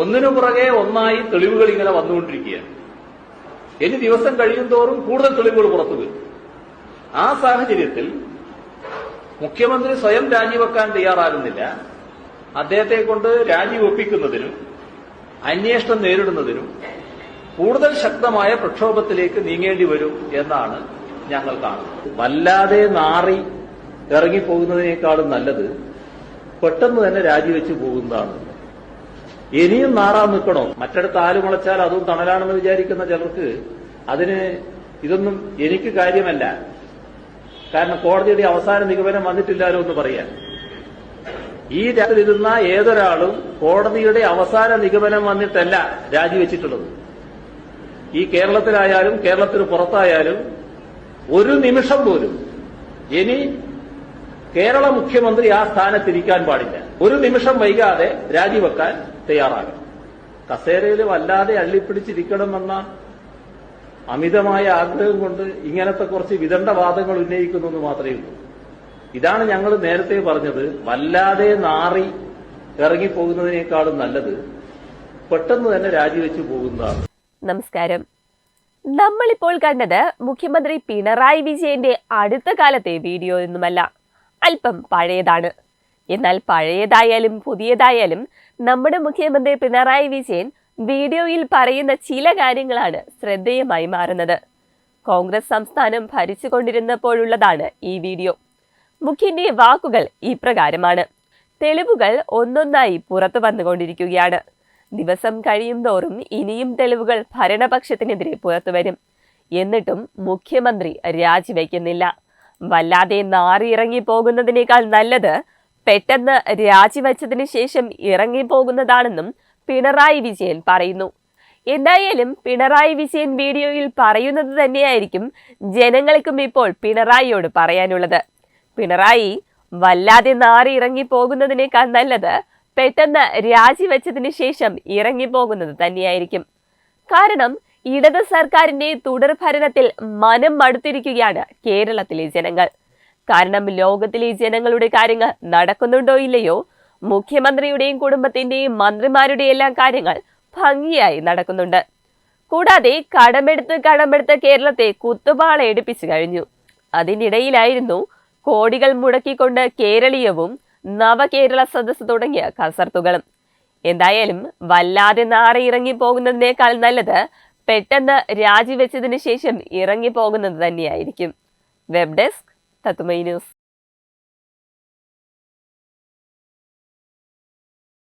ഒന്നിനു പുറകെ ഒന്നായി തെളിവുകൾ ഇങ്ങനെ വന്നുകൊണ്ടിരിക്കുകയാണ്. ഇനി ദിവസം കഴിയും തോറും കൂടുതൽ തെളിവുകൾ പുറത്തു വരും. ആ സാഹചര്യത്തിൽ മുഖ്യമന്ത്രി സ്വയം രാജിവെക്കാൻ തയ്യാറാകുന്നില്ല. അദ്ദേഹത്തെ കൊണ്ട് രാജിവെപ്പിക്കുന്നതിനും അന്വേഷണം നേരിടുന്നതിനും കൂടുതൽ ശക്തമായ പ്രക്ഷോഭത്തിലേക്ക് നീങ്ങേണ്ടി വരും എന്നാണ് ഞങ്ങൾ കാണുന്നത്. വല്ലാതെ നാറി ഇറങ്ങിപ്പോകുന്നതിനേക്കാളും നല്ലത് പെട്ടെന്ന് തന്നെ രാജിവെച്ച് പോകുന്നതാണ്. ഇനിയും നാറാൻ നിൽക്കണോ? മറ്റടുത്ത് ആൽ മുളച്ചാൽ അതും തണലാണെന്ന് വിചാരിക്കുന്ന ചിലർക്ക് അതിന് ഇതൊന്നും എനിക്ക് കാര്യമല്ല. കാരണം കോടതിയുടെ അവസാന നിഗമനം വന്നിട്ടില്ലാലോ എന്ന് പറയാൻ. ഈ രാജ്യത്തിരുന്ന ഏതൊരാളും കോടതിയുടെ അവസാന നിഗമനം വന്നിട്ടല്ല രാജിവെച്ചിട്ടുള്ളത്. ഈ കേരളത്തിലായാലും കേരളത്തിന് പുറത്തായാലും ഒരു നിമിഷം പോലും ഇനി കേരള മുഖ്യമന്ത്രി ആ സ്ഥാനത്തിരിക്കാൻ പാടില്ല. ഒരു നിമിഷം വൈകാതെ രാജിവെക്കാൻ തയ്യാറാകണം. കസേരയിൽ വല്ലാതെ അള്ളിപ്പിടിച്ചിരിക്കണമെന്ന അമിതമായ ആഗ്രഹം കൊണ്ട് ഇങ്ങനത്തെ കുറച്ച് വിദണ്ഡവാദങ്ങൾ ഉന്നയിക്കുന്നു മാത്രമേ ഉള്ളൂ. ഇതാണ് ഞങ്ങൾ നേരത്തെ പറഞ്ഞത്. വല്ലാതെ നാറി ഇറങ്ങിപ്പോകുന്നതിനേക്കാളും നല്ലത് പെട്ടെന്ന് തന്നെ രാജിവെച്ചു പോകുന്നതാണ്. നമസ്കാരം. നമ്മളിപ്പോൾ കണ്ടത് മുഖ്യമന്ത്രി പിണറായി വിജയന്റെ അടുത്ത കാലത്തെ വീഡിയോ ഒന്നുമല്ല അല്പം പഴയതാണ്. എന്നാൽ പഴയതായാലും പുതിയതായാലും നമ്മുടെ മുഖ്യമന്ത്രി പിണറായി വിജയൻ വീഡിയോയിൽ പറയുന്ന ചില കാര്യങ്ങളാണ് ശ്രദ്ധേയമായി മാറുന്നത്. കോൺഗ്രസ് സംസ്ഥാനം ഭരിച്ചുകൊണ്ടിരുന്നപ്പോഴുള്ളതാണ് ഈ വീഡിയോ. മുഖ്യന്റെ വാക്കുകൾ ഇപ്രകാരമാണ്. തെളിവുകൾ ഒന്നൊന്നായി പുറത്തു വന്നുകൊണ്ടിരിക്കുകയാണ്. ദിവസം കഴിയും തോറും ഇനിയും തെളിവുകൾ ഭരണപക്ഷത്തിനെതിരെ പുറത്തുവരും എന്നിട്ടും മുഖ്യമന്ത്രി രാജിവെക്കുന്നില്ല. വല്ലാതെ നാറിയിറങ്ങി പോകുന്നതിനേക്കാൾ നല്ലത് പെട്ടെന്ന് രാജിവെച്ചതിന് ശേഷം ഇറങ്ങി പോകുന്നതാണെന്നും പിണറായി വിജയൻ പറയുന്നു. എന്തായാലും പിണറായി വിജയൻ വീഡിയോയിൽ പറയുന്നത് തന്നെയായിരിക്കും ജനങ്ങൾക്കും ഇപ്പോൾ പിണറായിയോട് പറയാനുള്ളത്. പിണറായി വല്ലാതെ നാറി ഇറങ്ങി പോകുന്നതിനേക്കാൾ നല്ലത് പെട്ടെന്ന് രാജിവെച്ചതിന് ശേഷം ഇറങ്ങിപ്പോകുന്നത് തന്നെയായിരിക്കും. കാരണം ഇടത് സർക്കാരിന്റെ തുടർ ഭരണത്തിൽ മനം മടുത്തിരിക്കുകയാണ് കേരളത്തിലെ ജനങ്ങൾ. കാരണം ലോകത്തിലെ ജനങ്ങളുടെ കാര്യങ്ങൾ നടക്കുന്നുണ്ടോ ഇല്ലയോ? മുഖ്യമന്ത്രിയുടെയും കുടുംബത്തിന്റെയും മന്ത്രിമാരുടെയും എല്ലാം കാര്യങ്ങൾ ഭംഗിയായി നടക്കുന്നുണ്ട്. കൂടാതെ കടമെടുത്ത് കടമെടുത്ത് കേരളത്തെ കുത്തുപാള എടുപ്പിച്ചു കഴിഞ്ഞു. അതിനിടയിലായിരുന്നു കോടികൾ മുടക്കിക്കൊണ്ട് കേരളീയവും നവകേരള സദസ് തുടങ്ങിയ കസർത്തുകളും. എന്തായാലും വല്ലാതെ നാറിയിറങ്ങി പോകുന്നതിനേക്കാൾ നല്ലത് പെട്ടെന്ന് രാജിവെച്ചതിന് ശേഷം ഇറങ്ങിപ്പോകുന്നത് തന്നെയായിരിക്കും. വെബ് ഡെസ്ക് തത്തുമൈ ന്യൂസ്.